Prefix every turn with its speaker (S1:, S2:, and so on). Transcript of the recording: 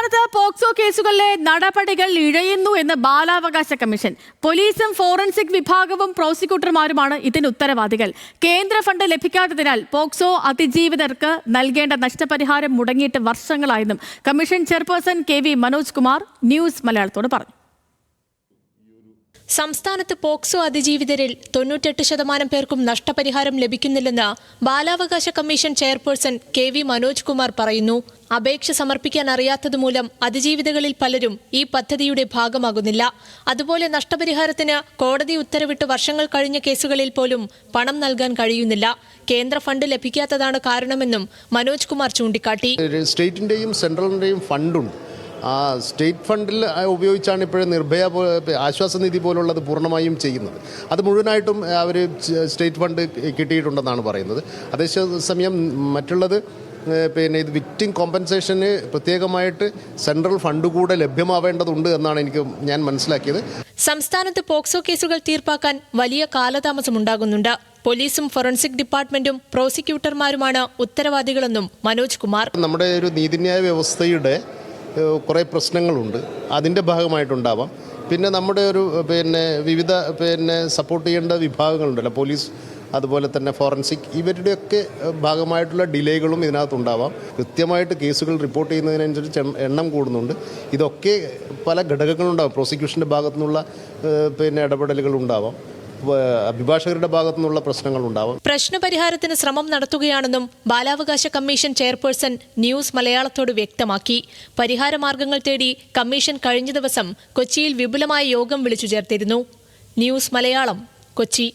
S1: സംസ്ഥാനത്ത് പോക്സോ കേസുകളിലെ നടപടികൾ ഇഴയുന്നു എന്ന് ബാലാവകാശ കമ്മീഷൻ. പോലീസും ഫോറൻസിക് വിഭാഗവും പ്രോസിക്യൂട്ടർമാരുമാണ് ഇതിന് ഉത്തരവാദികൾ. കേന്ദ്ര ഫണ്ട് ലഭിക്കാത്തതിനാൽ പോക്സോ അതിജീവിതർക്ക് നൽകേണ്ട നഷ്ടപരിഹാരം മുടങ്ങിയിട്ട് വർഷങ്ങളായെന്നും commission chairperson K V Manoj Kumar news മലയാളത്തോട് പറഞ്ഞു.
S2: സംസ്ഥാനത്ത് പോക്സോ അതിജീവിതരിൽ തൊണ്ണൂറ്റെട്ട് ശതമാനം പേർക്കും നഷ്ടപരിഹാരം ലഭിക്കുന്നില്ലെന്ന് ബാലാവകാശ commission chairperson K V Manoj Kumar പറയുന്നു. അപേക്ഷ സമർപ്പിക്കാൻ അറിയാത്തതുമൂലം അതിജീവിതകളിൽ പലരും ഈ പദ്ധതിയുടെ ഭാഗമാകുന്നില്ല. അതുപോലെ നഷ്ടപരിഹാരത്തിന് കോടതി ഉത്തരവിട്ട് വർഷങ്ങൾ കഴിഞ്ഞ കേസുകളിൽ പോലും പണം നൽകാൻ കഴിയുന്നില്ല. കേന്ദ്ര ഫണ്ട് ലഭിക്കാത്തതാണ് കാരണമെന്നും മനോജ് കുമാർ ചൂണ്ടിക്കാട്ടി.
S3: സ്റ്റേറ്റിന്റെയും സെൻട്രലിന്റെയും ഫണ്ടുണ്ട്. ആ സ്റ്റേറ്റ് ഫണ്ടിൽ ഉപയോഗിച്ചാണ് ഇപ്പോഴും നിർഭയ ആശ്വാസ നിധി പോലുള്ളത് പൂർണമായും ചെയ്യുന്നത്. അത് മുഴുവനായിട്ടും അവർ സ്റ്റേറ്റ് ഫണ്ട് കിട്ടിയിട്ടുണ്ടെന്നാണ് പറയുന്നത്. അതേസമയം മറ്റുള്ളത് പിന്നെ ഇത് വിക്ടിം കോമ്പൻസേഷന് പ്രത്യേകമായിട്ട് സെൻട്രൽ ഫണ്ട് കൂടെ ലഭ്യമാവേണ്ടതുണ്ട് എന്നാണ് എനിക്ക് ഞാൻ മനസ്സിലാക്കിയത്.
S2: സംസ്ഥാനത്ത് പോക്സോ കേസുകൾ തീർപ്പാക്കാൻ വലിയ കാലതാമസം കാലതാമസമുണ്ടാകുന്നുണ്ട് പോലീസും ഫോറൻസിക് ഡിപ്പാർട്ട്മെന്റും പ്രോസിക്യൂട്ടർമാരുമാണ് ഉത്തരവാദികളെന്നും മനോജ് കുമാർ.
S3: നമ്മുടെ ഒരു നീതിന്യായ വ്യവസ്ഥയുടെ കുറേ പ്രശ്നങ്ങളുണ്ട്. അതിന്റെ ഭാഗമായിട്ടുണ്ടാവാം. പിന്നെ നമ്മുടെ ഒരു പിന്നെ വിവിധ പിന്നെ സപ്പോർട്ട് ചെയ്യേണ്ട വിഭാഗങ്ങളുണ്ടല്ലോ. പോലീസ് അതുപോലെ തന്നെ ഫോറൻസിക് ഇവരുടെയൊക്കെ ഭാഗമായിട്ടുള്ള ഡിലേകളും ഇതിനകത്തുണ്ടാവാം. കൃത്യമായിട്ട് കേസുകൾ റിപ്പോർട്ട് ചെയ്യുന്നതിനനുസരിച്ച് എണ്ണ- കൂടുന്നുണ്ട്. ഇതൊക്കെ പല ഘടകങ്ങളുണ്ടാവും. പ്രോസിക്യൂഷന്റെ ഭാഗത്തു നിന്നുള്ള ഏഹ്, പിന്നെ ഇടപെടലുകൾ ഉണ്ടാവാം അഭിഭാഷകരുടെ ഭാഗത്തു നിന്നുള്ള പ്രശ്നങ്ങളുണ്ടാവാം.
S2: പ്രശ്നപരിഹാരത്തിന് ശ്രമം നടത്തുകയാണെന്നും ബാലാവകാശ കമ്മീഷൻ ചെയർപേഴ്സൺ ന്യൂസ് മലയാളത്തോട് വ്യക്തമാക്കി. പരിഹാരമാർഗങ്ങൾ തേടി കമ്മീഷൻ കഴിഞ്ഞ ദിവസം കൊച്ചിയിൽ വിപുലമായ യോഗം വിളിച്ചു ചേർത്തിരുന്നു. ന്യൂസ് മലയാളം കൊച്ചി.